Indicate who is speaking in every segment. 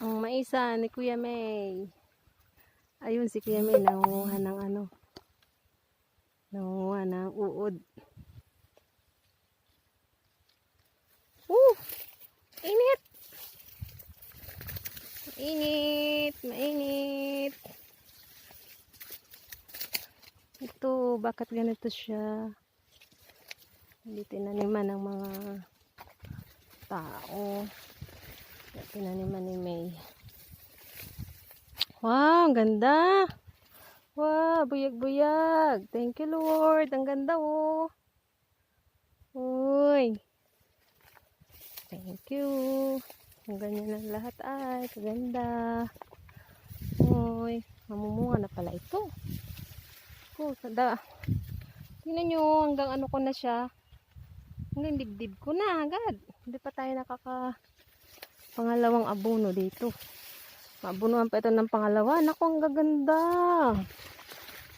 Speaker 1: Ang maisa ni Kuya May. Ayun si Kuya May nangunguha ng ano. Nangunguha ng uod. Uh! Init! Mainit! Mainit! Ito, bakit ganito siya? Hindi tinaniman ng mga tao. Kaya Tinaniman ni May. Wow, ang ganda! Wow, buyag-buyag. Thank you, Lord. Ang ganda, oh. Uy. Thank you. Ang ganyan ang lahat ay. Kaganda. Uy. Mamumunga na pala ito. Oh, sada. Tingnan nyo, hanggang ano ko na siya. Hanggang dibdib ko na agad. Hindi pa tayo nakaka pangalawang abono dito. Maabunuhan pa ito ng pangalawa. Naku, ang gaganda.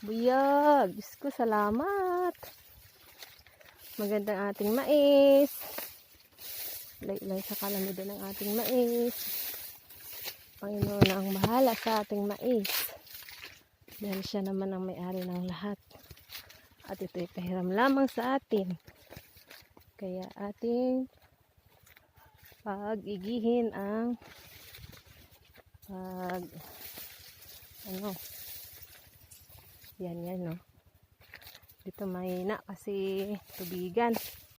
Speaker 1: Buyag. Diyos ko, salamat. Magandang ating mais. Ilay-ilay sa kalamidad ng ating mais. Panginoon ang bahala sa ating mais. Dahil siya naman ang may-ari ng lahat. At ito'y pahiram lamang sa atin. Kaya ating pag-igihin ang pag ano? Yan yan no? Dito mahina kasi tubigan